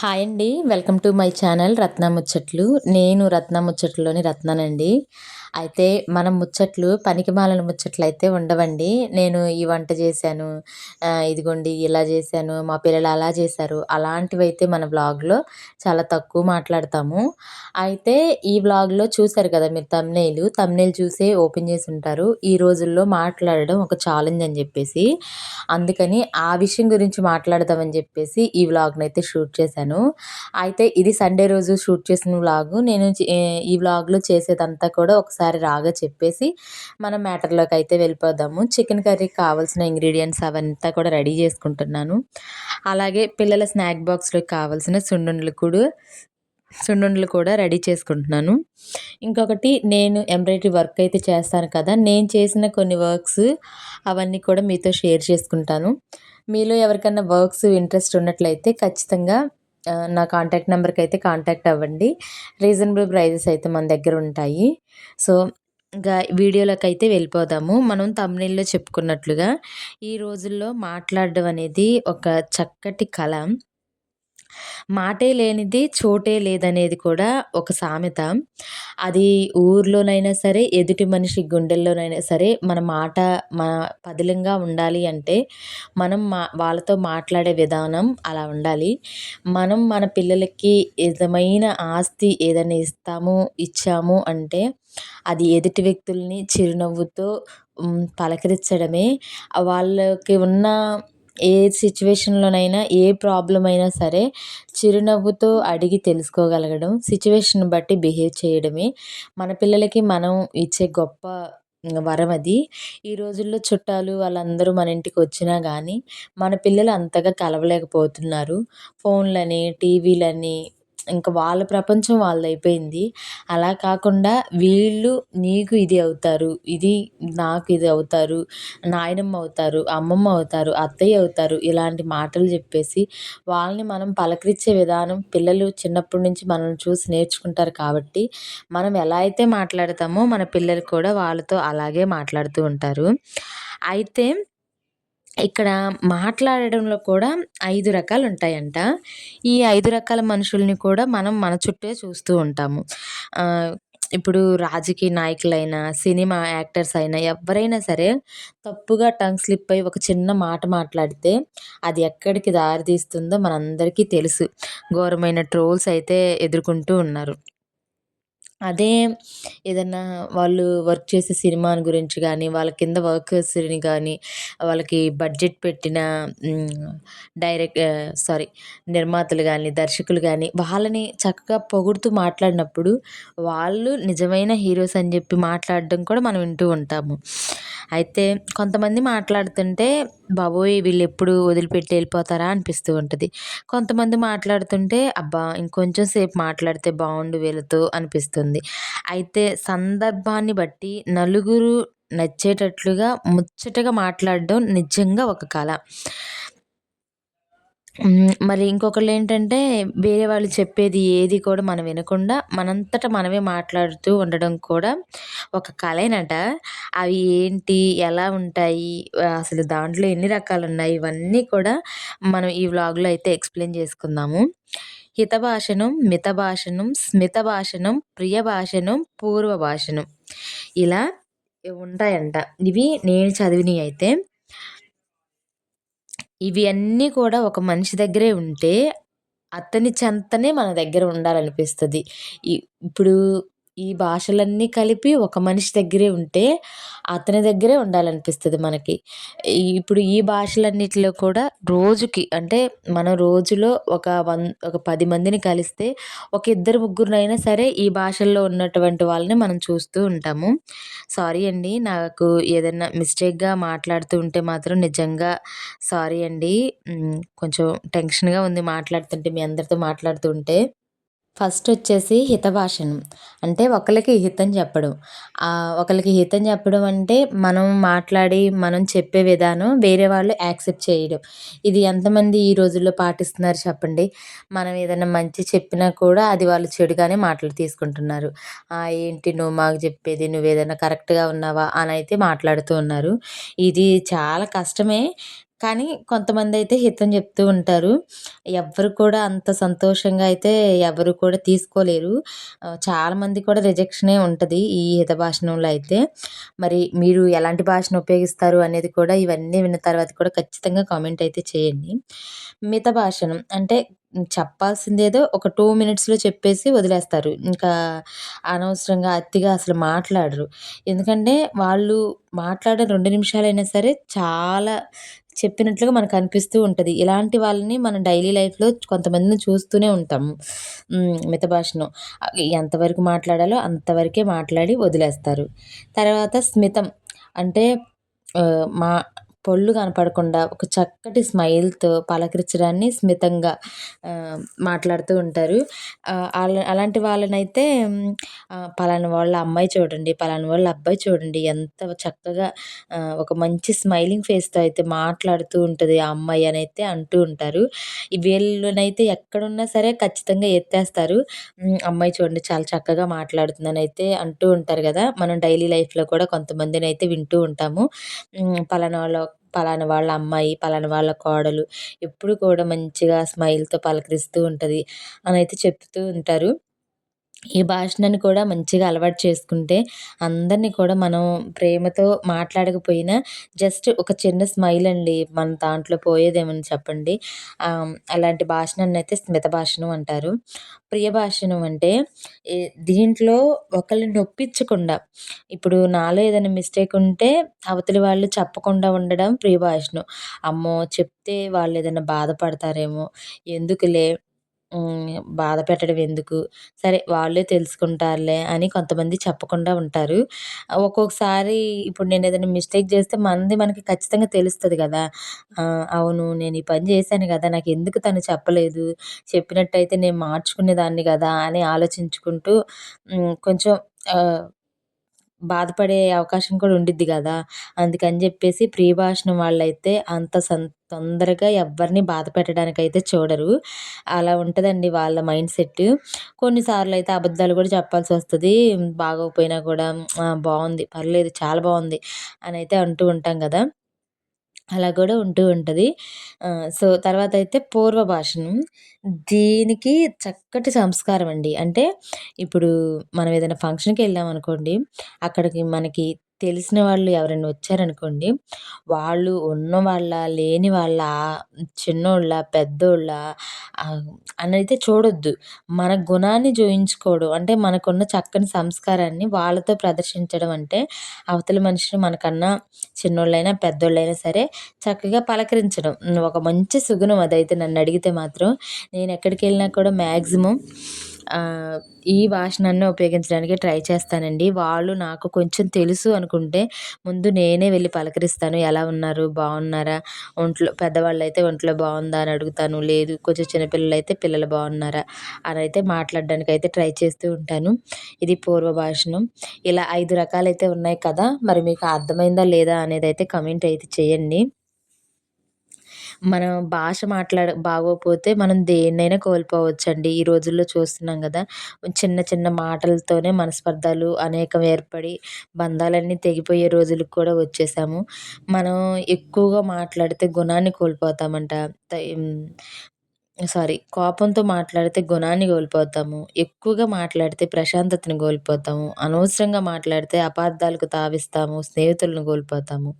Hi అండి. Welcome to my channel Ratna Muchatlu. నేను రత్న ముచ్చట్లోని రత్నానండి. అయితే మనం ముచ్చట్లు పనికిమాలిన ముచ్చట్లు అయితే ఉండవండి. నేను ఈ వంట చేశాను. ఇదిగోండి ఇలా చేశాను మా పిల్లలు అలా చేశారు. అలాంటివి అయితే మన బ్లాగ్లో చాలా తక్కువ మాట్లాడతాము. అయితే ఈ బ్లాగ్లో చూశారు కదా మీరు తమ్నేలు తమ్నేలు చూసే ఓపెన్ చేసి ఉంటారు. ఈ రోజుల్లో మాట్లాడడం ఒక ఛాలెంజ్ అని చెప్పేసి అందుకని ఆ విషయం గురించి మాట్లాడదామని చెప్పేసి ఈ వ్లాగ్ని అయితే షూట్ చేశాను. అయితే ఇది సండే రోజు షూట్ చేసిన వ్లాగు. నేను ఈ వ్లాగ్లో చేసేదంతా కూడా ఒకసారి ఒకసారి రాగా చెప్పేసి మనం మ్యాటర్లోకి అయితే వెళ్ళిపోదాము. చికెన్ కర్రీకి కావాల్సిన ఇంగ్రీడియంట్స్ అవంతా కూడా రెడీ చేసుకుంటున్నాను. అలాగే పిల్లల స్నాక్ బాక్స్లోకి కావాల్సిన సున్నుండలు కూడా సున్నుండలు కూడా రెడీ చేసుకుంటున్నాను. ఇంకొకటి నేను ఎంబ్రాయిడరీ వర్క్ అయితే చేస్తాను కదా నేను చేసిన కొన్ని వర్క్స్ అవన్నీ కూడా మీతో షేర్ చేసుకుంటాను. మీలో ఎవరికైనా వర్క్స్ ఇంట్రెస్ట్ ఉన్నట్లయితే ఖచ్చితంగా నా కాంటాక్ట్ నెంబర్కి అయితే కాంటాక్ట్ అవ్వండి. రీజనబుల్ ప్రైజెస్ అయితే మన దగ్గర ఉంటాయి. సో ఇంకా వీడియోలోకి అయితే వెళ్ళిపోదాము. మనం తమిళలో చెప్పుకున్నట్లుగా ఈ రోజుల్లో మాట్లాడడం అనేది ఒక చక్కటి కళ. మాటే లేనిది చోటే లేదనేది కూడా ఒక సామెత. అది ఊర్లోనైనా సరే ఎదుటి మనిషి గుండెల్లోనైనా సరే మన మాట మన పదిలంగా ఉండాలి అంటే మనం మా వాళ్ళతో మాట్లాడే విధానం అలా ఉండాలి. మనం మన పిల్లలకి నిజమైన ఆస్తి ఏదైనా ఇస్తాము ఇచ్చాము అంటే అది ఎదుటి వ్యక్తుల్ని చిరునవ్వుతో పలకరించడమే. వాళ్ళకి ఉన్న ఏ సిచ్యువేషన్లోనైనా ఏ ప్రాబ్లం అయినా సరే చిరునవ్వుతో అడిగి తెలుసుకోగలగడం సిచ్యువేషన్ బట్టి బిహేవ్ చేయడమే. మన పిల్లలకి మనం ఇచ్చే గొప్ప వరం అది. ఈ రోజుల్లో చుట్టాలు వాళ్ళందరూ మన ఇంటికి వచ్చినా కానీ మన పిల్లలు అంతగా కలవలేకపోతున్నారు. ఫోన్లని టీవీలని ఇంకా వాళ్ళ ప్రపంచం వాళ్ళది అయిపోయింది అలా కాకుండా వీళ్ళు నీకు ఇది అవుతారు ఇది నాకు ఇది అవుతారు నాయనమ్మ అవుతారు అమ్మమ్మ అవుతారు అత్తయ్య అవుతారు ఇలాంటి మాటలు చెప్పేసి వాళ్ళని మనం పలకరించే విధానం పిల్లలు చిన్నప్పటి నుంచి మనం చూసి నేర్చుకుంటారు కాబట్టి మనం ఎలా అయితే మాట్లాడతామో మన పిల్లలు కూడా వాళ్ళతో అలాగే మాట్లాడుతూ ఉంటారు. అయితే ఇక్కడ మాట్లాడడంలో కూడా ఐదు రకాలు ఉంటాయంట ఈ ఐదు రకాల మనుషుల్ని కూడా మనం మన చుట్టే చూస్తూ ఉంటాము. ఇప్పుడు రాజకీయ నాయకులైనా సినిమా యాక్టర్స్ అయినా ఎవరైనా సరే తప్పుగా టంగ్ స్లిప్ అయ్యి ఒక చిన్న మాట మాట్లాడితే అది ఎక్కడికి దారి తీస్తుందో మనందరికీ తెలుసు. ఘోరమైన ట్రోల్స్ అయితే ఎదుర్కొంటూ ఉన్నారు. అదే ఏదన్నా వాళ్ళు వర్క్ చేసే సినిమాని గురించి కానీ వాళ్ళ కింద వర్కర్స్ని కానీ వాళ్ళకి బడ్జెట్ పెట్టిన డైరెక్ట్ సారీ నిర్మాతలు కానీ దర్శకులు కానీ వాళ్ళని చక్కగా పొగుడుతూ మాట్లాడినప్పుడు వాళ్ళు నిజమైన హీరోస్ అని చెప్పి మాట్లాడడం కూడా మనం వింటూ ఉంటాము. అయితే కొంతమంది మాట్లాడుతుంటే బాబోయ్ వీళ్ళు ఎప్పుడు వదిలిపెట్టి వెళ్ళిపోతారా? అనిపిస్తూ ఉంటుంది. కొంతమంది మాట్లాడుతుంటే అబ్బా ఇంకొంచెం సేపు మాట్లాడితే బాగుండు వీళ్ళతో అనిపిస్తుంది. అయితే సందర్భాన్ని బట్టి నలుగురు నచ్చేటట్లుగా ముచ్చటగా మాట్లాడడం నిజంగా ఒక కళ మరి ఇంకొకళ్ళు ఏంటంటే వేరే వాళ్ళు చెప్పేది ఏది కూడా మనం వినకుండా మనంతట మనమే మాట్లాడుతూ ఉండడం కూడా ఒక కళేనట అవి ఏంటి? ఎలా ఉంటాయి? అసలు దాంట్లో ఎన్ని రకాలు ఉన్నాయి ఇవన్నీ కూడా మనం ఈ వ్లాగ్లో అయితే ఎక్స్ప్లెయిన్ చేసుకుందాము. హిత భాషణం మిత భాషణం స్మిత భాషణం ప్రియ భాషణం పూర్వ భాషణం ఇలా ఉంటాయంట. ఇవి నేను చదివినవి అయితే ఇవి అన్నీ కూడా ఒక మనిషి దగ్గరే ఉంటే అతని చెంతనే మన దగ్గర ఉండాలనిపిస్తుంది. ఇప్పుడు ఈ భాషలన్నీ కలిపి ఒక మనిషి దగ్గరే ఉంటే అతని దగ్గరే ఉండాలనిపిస్తుంది మనకి. ఇప్పుడు ఈ భాషలన్నిటిలో కూడా రోజుకి అంటే మనం రోజులో ఒక వన్ ఒక పది మందిని కలిస్తే ఒక ఇద్దరు ముగ్గురునైనా సరే ఈ భాషల్లో ఉన్నటువంటి వాళ్ళని మనం చూస్తూ ఉంటాము. సారీ అండి నాకు ఏదైనా మిస్టేక్గా మాట్లాడుతూ ఉంటే మాత్రం నిజంగా సారీ అండి. కొంచెం టెన్షన్గా ఉంది మాట్లాడుతుంటే మీ అందరితో మాట్లాడుతూ ఉంటే. ఫస్ట్ వచ్చేసి హితభాషణం. అంటే ఒకరికి హితం చెప్పడం. ఒకరికి హితం చెప్పడం అంటే మనం మాట్లాడి మనం చెప్పే విధానం వేరే వాళ్ళు యాక్సెప్ట్ చేయడం. ఇది ఎంతమంది ఈ రోజుల్లో పాటిస్తున్నారు చెప్పండి? మనం ఏదైనా మంచి చెప్పినా కూడా అది వాళ్ళు చెడుగానే మాటలు తీసుకుంటున్నారు. ఏంటి నువ్వు మాకు చెప్పేది నువ్వు ఏదైనా కరెక్ట్గా ఉన్నావా అని అయితే మాట్లాడుతూ ఉన్నారు. ఇది చాలా కష్టమే. కానీ కొంతమంది అయితే హితం చెప్తూ ఉంటారు. ఎవ్వరు కూడా అంత సంతోషంగా అయితే ఎవరు కూడా తీసుకోలేరు. చాలామంది కూడా రిజెక్షనే ఉంటుంది ఈ హిత భాషణంలో అయితే. మరి మీరు ఎలాంటి భాషను ఉపయోగిస్తారు అనేది కూడా ఇవన్నీ విన్న తర్వాత కూడా ఖచ్చితంగా కామెంట్ అయితే చేయండి. మిత భాషణం అంటే చెప్పాల్సిందేదో ఒక టూ మినిట్స్‌లో చెప్పేసి వదిలేస్తారు. ఇంకా అనవసరంగా అతిగా అసలు మాట్లాడరు. ఎందుకంటే వాళ్ళు మాట్లాడే రెండు నిమిషాలైనా సరే చాలా చెప్పినట్లుగా మనకు అనిపిస్తూ ఉంటుంది ఇలాంటి వాళ్ళని మన డైలీ లైఫ్‌లో కొంతమందిని చూస్తూనే ఉంటాము. మిత భాషను ఎంతవరకు మాట్లాడాలో అంతవరకే మాట్లాడి వదిలేస్తారు. తర్వాత స్మితం అంటే మా పళ్ళు కనపడకుండా ఒక చక్కటి స్మైల్‌తో పలకరించడాన్ని స్మితంగా మాట్లాడుతూ ఉంటారు. అలాంటి వాళ్ళనైతే ఆహ్, పలానా వాళ్ళ అమ్మాయి చూడండి, పలానా వాళ్ళ అబ్బాయి చూడండి ఎంత చక్కగా ఒక మంచి స్మైలింగ్ ఫేస్‌తో అయితే మాట్లాడుతూ ఉంటుంది ఆ అమ్మాయి అనైతే అంటూ ఉంటారు. వీళ్ళనైతే ఎక్కడున్నా సరే ఖచ్చితంగా ఎత్తేస్తారు. అమ్మాయి చూడండి చాలా చక్కగా మాట్లాడుతుందనైతే అంటూ ఉంటారు కదా మనం డైలీ లైఫ్‌లో కూడా కొంతమందినైతే వింటూ ఉంటాము. పలానా వాళ్ళ పలానా వాళ్ళ అమ్మాయి, పలానా వాళ్ళ కోడలు ఎప్పుడు కూడా మంచిగా స్మైల్‌తో పలకరిస్తూ ఉంటుంది అని అయితే చెప్తూ ఉంటారు. ఈ భాషను కూడా మంచిగా అలవాటు చేసుకుంటే అందరిని కూడా మనం ప్రేమతో మాట్లాడకపోయినా జస్ట్ ఒక చిన్న స్మైల్ అండి మన దాంట్లో పోయేదేమని చెప్పండి. అలాంటి భాషను భాషణాన్నయితే స్మిత భాషణం అంటారు. ప్రియ భాషణం అంటే దీంట్లో ఒకళ్ళని నొప్పించకుండా ఇప్పుడు నాలో ఏదైనా మిస్టేక్ ఉంటే అవతలి వాళ్ళు చెప్పకుండా ఉండడం ప్రియ భాషణం. అమ్మో! చెప్తే వాళ్ళు ఏదైనా బాధపడతారేమో ఎందుకులే బాధ పెట్టడం ఎందుకు? సరే వాళ్ళే తెలుసుకుంటారులే అని కొంతమంది చెప్పకుండా ఉంటారు. ఒక్కొక్కసారి ఇప్పుడు నేను ఏదైనా మిస్టేక్ చేస్తే మనది మనకి ఖచ్చితంగా తెలుస్తుంది కదా అవును నేను ఈ పని చేశాను కదా నాకు ఎందుకు తను చెప్పలేదు? చెప్పినట్టయితే నేను మార్చుకునేదాన్ని కదా అని ఆలోచించుకుంటూ కొంచెం బాధపడే అవకాశం కూడా ఉండిద్ది కదా అందుకని చెప్పేసి ప్రియభాషణం వాళ్ళైతే అంత సం తొందరగా ఎవరిని బాధ పెట్టడానికైతే చూడరు. అలా ఉంటుందండి వాళ్ళ మైండ్ సెట్. కొన్నిసార్లు అయితే అబద్ధాలు కూడా చెప్పాల్సి వస్తుంది బాగోకపోయినా కూడా బాగుంది పర్లేదు చాలా బాగుంది అని అయితే అంటూ ఉంటాం కదా అలా కూడా ఉంటూ ఉంటుంది సో తర్వాత అయితే పూర్వ భాషను దీనికి చక్కటి సంస్కారం అండి. అంటే ఇప్పుడు మనం ఏదైనా ఫంక్షన్కి వెళ్ళాం అనుకోండి అక్కడికి మనకి తెలిసిన వాళ్ళు ఎవరైనా వచ్చారనుకోండి, వాళ్ళు ఉన్నవాళ్ళా, లేని వాళ్ళ చిన్నోళ్ళ పెద్దోళ్ళ ఆహ్, అనైతే చూడొద్దు. మన గుణాన్ని జూయించుకోవడం అంటే మనకున్న చక్కని సంస్కారాన్ని వాళ్ళతో ప్రదర్శించడం అంటే అవతల మనిషిని మనకన్నా చిన్నోళ్ళైనా, పెద్దోళ్ళైనా సరే చక్కగా పలకరించడం. ఒక మంచి సుగుణం అదైతే నన్నడిగితే మాత్రం. నేను ఎక్కడికెళ్ళినా కూడా మ్యాక్సిమం ఈ భాషణాన్నే ఉపయోగించడానికి ట్రై చేస్తానండి. వాళ్ళు నాకు కొంచెం తెలుసు అనుకుంటే ముందు నేనే వెళ్ళి పలకరిస్తాను. ఎలా ఉన్నారు? బాగున్నారా ఒంట్లో పెద్దవాళ్ళు అయితే ఒంట్లో బాగుందా అని అడుగుతాను. లేదు కొంచెం చిన్నపిల్లలు అయితే పిల్లలు బావున్నారా? అనైతే అయితే ట్రై చేస్తూ ఉంటాను. ఇది పూర్వ భాషణం. ఇలా ఐదు రకాలైతే ఉన్నాయి కదా! మరి మీకు అర్థమైందా లేదా అనేది అయితే కమెంట్ అయితే చేయండి. మనం భాష మాట్లాడ బాగోకపోతే మనం దేన్నైనా కోల్పోవచ్చండి. ఈ రోజుల్లో చూస్తున్నాం కదా చిన్న చిన్న మాటలతోనే మనస్పర్ధలు అనేకం ఏర్పడి బంధాలన్నీ తెగిపోయే రోజులకు కూడా వచ్చేసాము. మనం ఎక్కువగా మాట్లాడితే గుణాన్ని కోల్పోతామంట. సారీ కోపంతో మాట్లాడితే గుణాన్ని కోల్పోతాము. ఎక్కువగా మాట్లాడితే ప్రశాంతతను కోల్పోతాము. అనవసరంగా మాట్లాడితే అపార్థాలకు తావిస్తాము. స్నేహితులను కోల్పోతాము.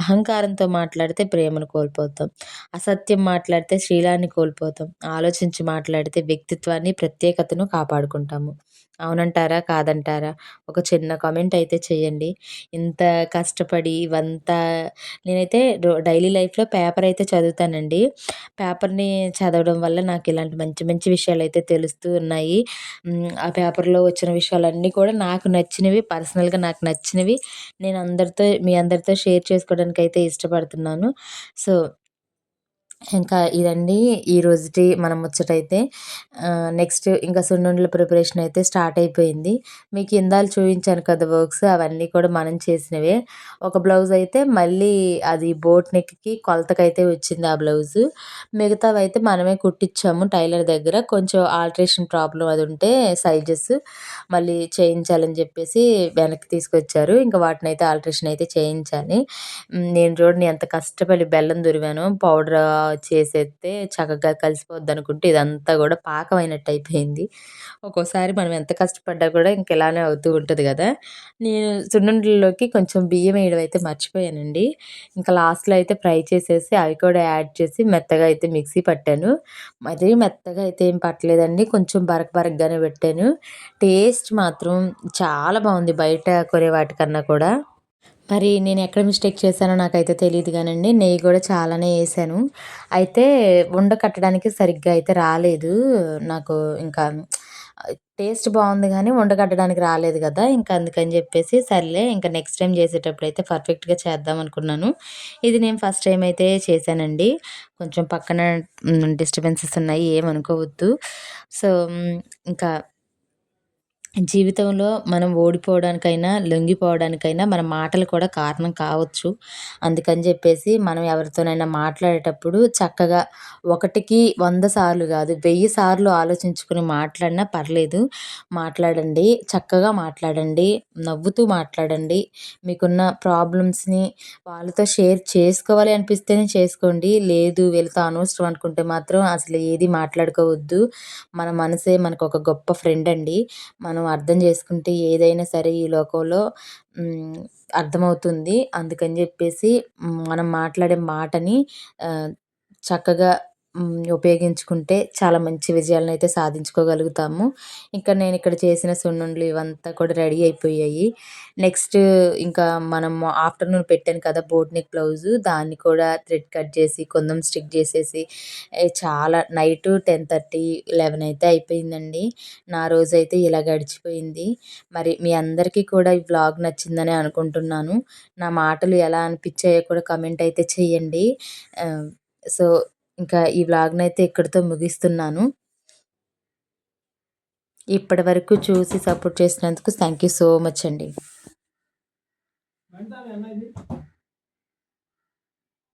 అహంకారంతో మాట్లాడితే ప్రేమను కోల్పోతాం. అసత్యం మాట్లాడితే శీలాన్ని కోల్పోతాం. ఆలోచించి మాట్లాడితే వ్యక్తిత్వాన్ని, ప్రత్యేకతను కాపాడుకుంటాము. అవునంటారా? కాదంటారా? ఒక చిన్న కామెంట్ అయితే చేయండి. ఇంత కష్టపడి ఇవంతా నేనైతే డైలీ లైఫ్‌లో పేపర్ అయితే చదువుతానండి. పేపర్‌ని చదవడం వల్ల నాకు ఇలాంటి మంచి మంచి విషయాలు అయితే తెలుస్తూ ఉన్నాయి. ఆ పేపర్‌లో వచ్చిన విషయాలన్నీ కూడా నాకు నచ్చినవి పర్సనల్‌గా నాకు నచ్చినవి నేను అందరితో మీ అందరితో షేర్ చేసుకోవడానికి అయితే ఇష్టపడుతున్నాను. సో ఇంకా ఇదండి ఈ రోజుటి మన ముచ్చటైతే. నెక్స్ట్ ఇంకా సున్నుండల ప్రిపరేషన్ అయితే స్టార్ట్ అయిపోయింది. మీకు ఇందాలు చూపించాను కదా వర్క్స్ అవన్నీ కూడా మనం చేసినవే. ఒక బ్లౌజ్ అయితే మళ్ళీ అది బోట్ నెక్కి కొలతకైతే వచ్చింది ఆ బ్లౌజు. మిగతావి అయితే మనమే కుట్టించాము టైలర్ దగ్గర. కొంచెం ఆల్ట్రేషన్ ప్రాబ్లం అది ఉంటే సైజెస్ మళ్ళీ చేయించాలని చెప్పేసి వెనక్కి తీసుకొచ్చారు. ఇంకా వాటిని అయితే ఆల్ట్రేషన్ అయితే చేయించాలి. నేను చూడండి ఎంత కష్టపడి బెల్లం దురివాను పౌడర్ చేసేస్తే చక్కగా కలిసిపోద్ది అనుకుంటే ఇదంతా కూడా పాకమైనట్టు అయిపోయింది. ఒక్కోసారి మనం ఎంత కష్టపడ్డా కూడా ఇంక ఇలానే అవుతూ ఉంటుంది కదా. నేను సున్నుండల్లోకి కొంచెం బియ్యం వేయడం అయితే మర్చిపోయానండి. ఇంకా లాస్ట్లో అయితే ఫ్రై చేసేసి అవి కూడా యాడ్ చేసి మెత్తగా అయితే మిక్సీ పట్టాను. మరీ మెత్తగా అయితే ఏం పట్టలేదండి. కొంచెం బరక బరకగానే పెట్టాను. టేస్ట్ మాత్రం చాలా బాగుంది బయట కొనే వాటికన్నా కూడా. మరి నేను ఎక్కడ మిస్టేక్ చేశానో నాకైతే తెలియదు కానండి. నెయ్యి కూడా చాలానే వేసాను. అయితే ఉండ కట్టడానికి సరిగ్గా అయితే రాలేదు. నాకు ఇంకా టేస్ట్ బాగుంది కానీ ఉండ కట్టడానికి రాలేదు కదా ఇంకా అందుకని చెప్పేసి సర్లే ఇంకా నెక్స్ట్ టైం చేసేటప్పుడు అయితే పర్ఫెక్ట్గా చేద్దాం అనుకున్నాను. ఇది నేను ఫస్ట్ టైం అయితే చేశానండి. కొంచెం పక్కన డిస్టర్బెన్సెస్ ఉన్నాయి ఏమనుకోవద్దు. సో ఇంకా జీవితంలో మనం ఓడిపోవడానికైనా లొంగిపోవడానికైనా మన మాటలు కూడా కారణం కావచ్చు. అందుకని చెప్పేసి మనం ఎవరితోనైనా మాట్లాడేటప్పుడు చక్కగా ఒకటికి వంద సార్లు కాదు వెయ్యి సార్లు ఆలోచించుకుని మాట్లాడినా పర్లేదు. మాట్లాడండి చక్కగా మాట్లాడండి నవ్వుతూ మాట్లాడండి. మీకున్న ప్రాబ్లమ్స్ని వాళ్ళతో షేర్ చేసుకోవాలి అనిపిస్తేనే చేసుకోండి. లేదు వీళ్ళతో అనవసరం అనుకుంటే మాత్రం అసలు ఏది మాట్లాడుకోవద్దు. మన మనసే మనకు ఒక గొప్ప ఫ్రెండ్ అండి. మనం అర్థం చేసుకుంటే ఏదైనా సరే ఈ లోకంలో అర్థమవుతుంది. అందుకని చెప్పేసి మనం మాట్లాడే మాటని చక్కగా ఉపయోగించుకుంటే చాలా మంచి విజయాలను అయితే సాధించుకోగలుగుతాము. ఇంకా నేను ఇక్కడ చేసిన సున్నుండలు ఇవంతా కూడా రెడీ అయిపోయాయి. నెక్స్ట్ ఇంకా మనం ఆఫ్టర్నూన్ పెట్టాను కదా బోట్ నెక్ బ్లౌజు దాన్ని కూడా థ్రెడ్ కట్ చేసి కొందం స్టిక్ చేసేసి చాలా నైట్ టెన్ థర్టీ లెవెన్ అయితే అయిపోయిందండి. నా రోజు అయితే ఇలా గడిచిపోయింది. మరి మీ అందరికీ కూడా ఈ వ్లాగ్ నచ్చిందని అనుకుంటున్నాను. నా మాటలు ఎలా అనిపించాయో కూడా కమెంట్ అయితే చేయండి. సో ఇంకా ఈ వ్లాగ్ని అయితే ఇక్కడితో ముగిస్తున్నాను. ఇప్పటి వరకు చూసి సపోర్ట్ చేసినందుకు థ్యాంక్ యూ సో మచ్ అండి.